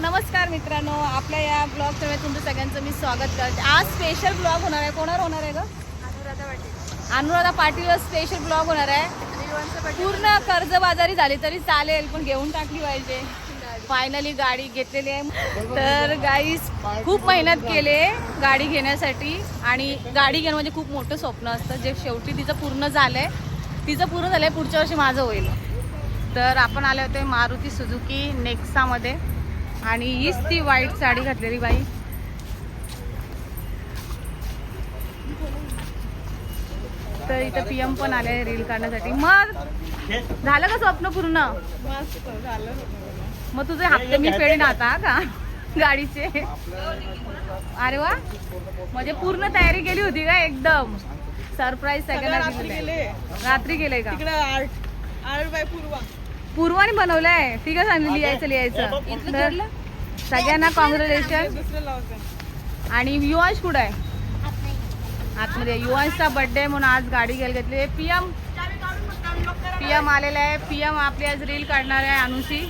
नमस्कार मित्रांनो आपल्या या ब्लॉगमध्ये तुमचं सगळ्यांचं मी स्वागत करते. आज स्पेशल ब्लॉग होणार आहे. कोणावर होणार आहे ग? अनुराधा पाटील. अनुराधा पाटीलवर स्पेशल ब्लॉग होणार आहे. पाटील. पूर्ण कर्जबाजारी झाली तरी चालेल पण घेऊन टाकली पाहिजे. फायनली गाडी घेतलेली आहे. तर गाईस खूप मेहनत केली आहे गाडी घेण्यासाठी. आणि गाडी घेणं म्हणजे खूप मोठं स्वप्न असतं. जे शेवटी तिचं पूर्ण झालंय तिचं पूर्ण झालंय पुढच्या वर्षी माझं होईल. तर आपण आले होते मारुती सुझुकी नेक्सामध्ये. आणि हीच ती व्हाईट साडी घातलेली बाई. तर इथं पी एम पण आले रील काढण्यासाठी. मग झालं का स्वप्न पूर्ण? मग तुझे हप्ते मी फेडीन आता का? गाडीचे. अरे वा. म्हणजे पूर्ण तयारी केली होती का एकदम? सरप्राईज सगळ्यांना रात्री गेले. आहे. रात्री गेले का? Art art by Purva. पूर्वाने बनवलंय. ठीक आहे सांगितलं लिहायचं लिहायचं तर सगळ्यांना कॉंग्रॅच्युलेशन आणि युवांश कुठं आहे? आतमध्ये. युवांशचा बर्थडे म्हणून आज गाडी घ्यायला घेतली पीएम पीएम आलेला आहे. पीएम आपली आज रील काढणार आहे अनुशी.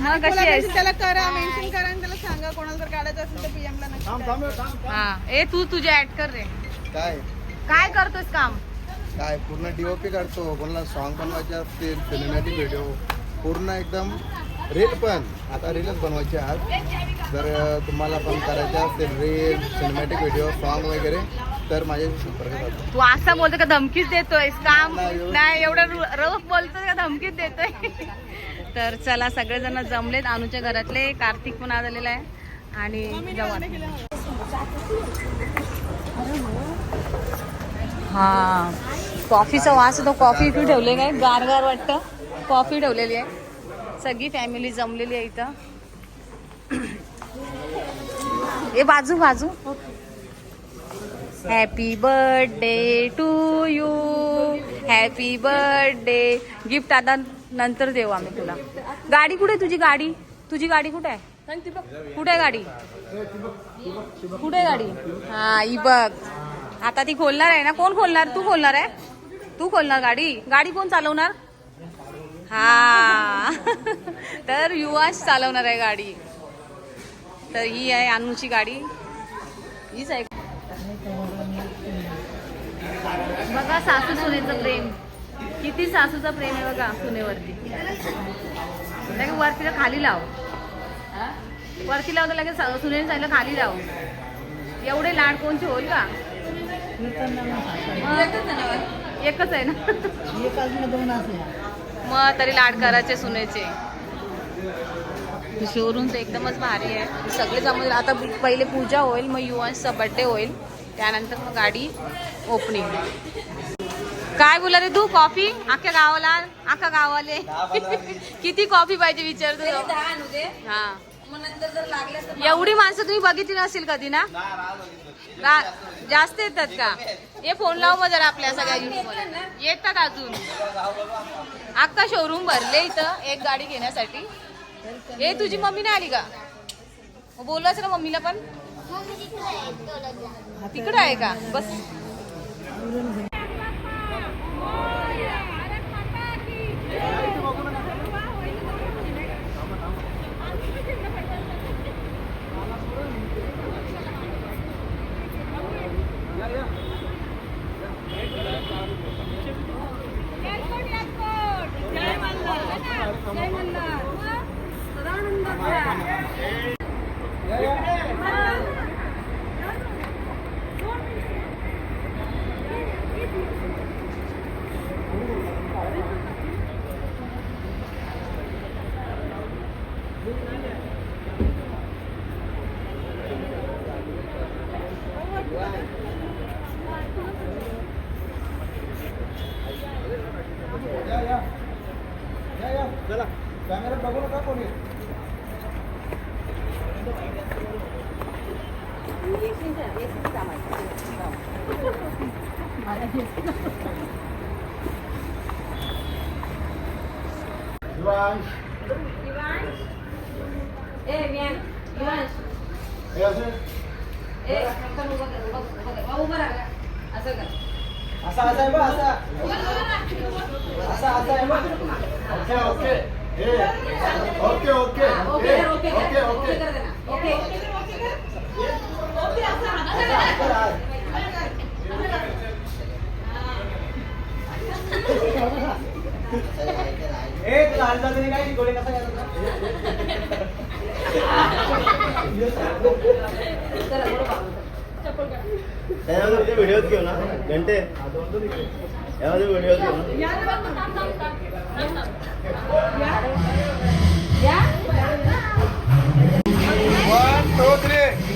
मग कशी आहेस? त्याला करा मेन्शन करा आणि त्याला सांगा. कोणाला जर काढायचं असेल तर पीएम ला नक्की हा. ए तू तुझे ऍड कर रे. काय? काय करतोस काम? काय पूर्ण डीओपी काढतो कोणाला सॉन्ग बनवायचे असतील सिनेमॅटिक व्हिडिओ पूर्ण एकदम रील पण. आता रीलच बनवायची आज. जर तुम्हाला पण करायचे असतील रील सिनेमॅटिक व्हिडिओ सॉन्ग वगैरे तर माझ्याशी संपर्क साधा. तू असा बोलतो का धमकीच देतोय काम नाही, एवढं- रफ बोलतोय का धमकीच देतोय? तर चला सगळेजण जमलेत. अनुच्या घरातले कार्तिक पण आज आलेला आहे. आणि जवान. हा. कॉफीचा वास होतो कॉफी इथे ठेवले काय गार गार वाटतं. कॉफी ठेवलेली आहे. सगळी फॅमिली जमलेली आहे इथं. ए बाजू बाजू. Happy birthday to you happy birthday gift आता नंतर देऊ आम्ही तुला. गाडी कुठे आहे तुझी गाडी? तुझी गाडी कुठे आहे? कुठे आहे गाडी? कुठे आहे गाडी? हा ही बघ. आता ती खोलणार आहे ना? कोण खोलणार? तू खोलणार आहे? तू खोलणार गाडी? गाडी कोण चालवणार? हा. तर युवाच चालवणार आहे गाडी. तर ही आहे अनुची गाडी. हीच आहे. बघा सासू सुनेचं प्रेम. किती सासूचं प्रेम आहे बघा सुनेवरती. नाही वरती तर खाली लाव. वरती लावलं लगेच सुने सुनेने सांगितलं खाली लाव. एवढे लाड कोणचे होईल का? एकच आहे ना? मग तरी लाड करायचे सुनेचे शोरूम तर एकदमच भारी आहे. सगळे जमले आता पहिले पूजा होईल मग युवांचा बर्थडे होईल. त्यानंतर मग गाडी ओपनिंग काय बोला रे तू? कॉफी अख्ख्या गावाला अख्खा गावाले. किती कॉफी पाहिजे विचारतो. हा. एवढी माणसं तुम्ही बघितली नसेल कधी ना? जास्त येतात का? हे फोन लाव मग जरा आपल्या सगळ्या येतात अजून. अख्खा शोरूम भरले इथं एक गाडी घेण्यासाठी. ए तुझी मम्मी नाही आली का? बोलवायचं ना मम्मीला पण. तिकडे आहे का? बस. कॅमेरा बघू नका कोणी. ए हे असं? असं कर. असा असा आहे बा असा. असा असा आहे बा. Okay okay. हे ओके ओके ओके हे. ओके व्हिडिओ घेऊ ना घंटे यामध्ये व्हिडिओ घेऊ ना वन टू थ्री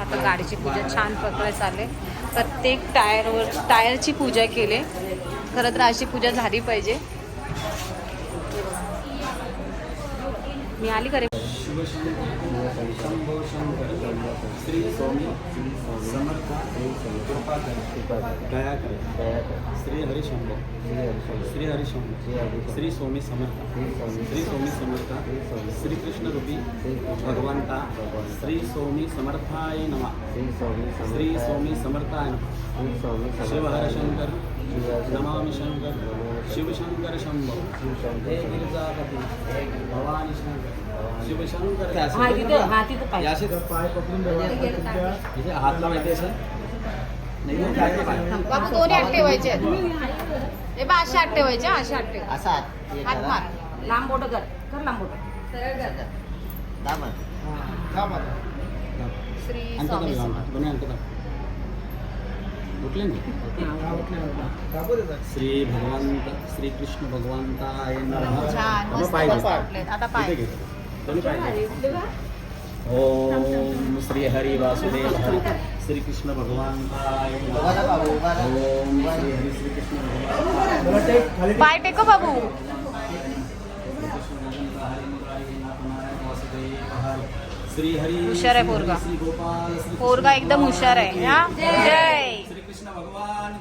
आता गाडीची पूजा छान प्रकारे चालले. प्रत्येक टायरवर टायरची पूजा केली. खरं तर अशी पूजा झाली पाहिजे. मी आली करे शंभो श्री स्वामी, समर्थ कृपा कर दया कर। श्री हरी श्री हरी श्री स्वामी समर्थ। श्री स्वामी समर्थ। श्री कृष्ण रूपी भगवंता। श्री स्वामी समर्थाय नमः। श्री स्वामी समर्थाय नमः। शिव हर शंकर शंकर। शिव शंकर शंभो हे गिरिजापती. भवानी शंकर. शिव शंकर या असे इथे हात लावायचे असं नाही मग काय ते पाय. बाबू दोन्ही हात ठेवायचे हे बा असे हात ठेवायचे हा, ठेव. असा हात मार. लांब बोट कर. कर श्री स्वामी समर्थ. दोन्ही उठले ना दाखवू देतात श्री भगवंत श्री कृष्ण भगवंताय नमः छान मग मस्त पाय मस्त घे. वाटलेत. आता पाय. इथे घे. दोन्ही पाय घे. ओम श्री हरी वासुदेव श्री कृष्ण भगवंताय नमः ओम श्री हरी श्री कृष्ण भगवान पाय टेको बाबू. श्री हरी हुशार आहे पोरगा. श्री गोपाल श्री पोरगा एकदम हुशार आहे. हा? जय. श्री कृष्ण भगवान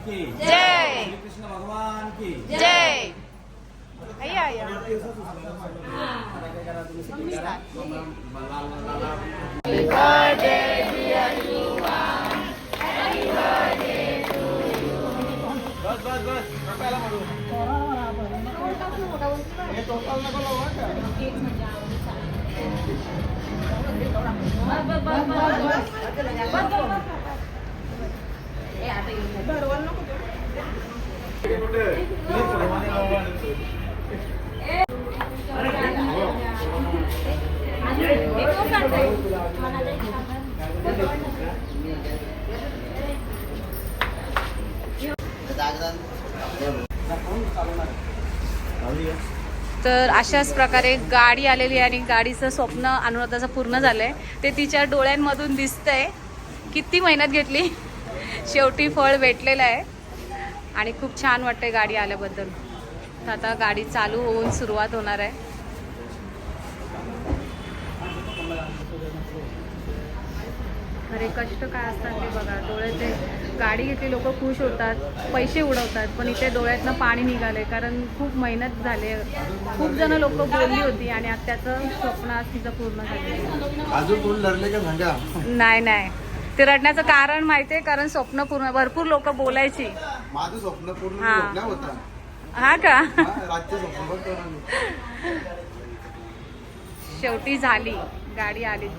की जय श्री कृष्ण भगवान की जय अय्या अय्या बस बस बस रुपयाला म्हणू हे टोटल नको लावू हा का भरवल नको ते. कुठे हे सर्वांनी लावू. तर अशाच प्रकारे गाडी आलेली आहे आणि गाडीचं स्वप्न अनुराधाचं पूर्ण झालंय. ते तिच्या डोळ्यांमधून दिसतंय. किती मेहनत घेतली. शेवटी फळ भेटलेलं आहे. आणि खूप छान वाटतंय गाडी आल्याबद्दल. तर आता गाडी चालू होऊन सुरुवात होणार आहे. अरे कष्ट काय असतात ते बघा. डोळ्याचे गाडी घेतली लोक खुश होतात पैसे उडवतात पण इथे डोळ्यातनं पाणी निघाले कारण खूप मेहनत झाले. खूप जण लोक बोलली होती आणि आता त्याचं स्वप्न आज तिचं पूर्ण झालं अजून कोण लढले का सांगा नाही नाही. ते रडण्याचं कारण माहितीये कारण स्वप्न पूर्ण भरपूर लोक बोलायची. माझं स्वप्न पूर्ण हा. होता? हा का? हा, रातचं स्वप्न पण करून शेवटी झाली. गाडी आली.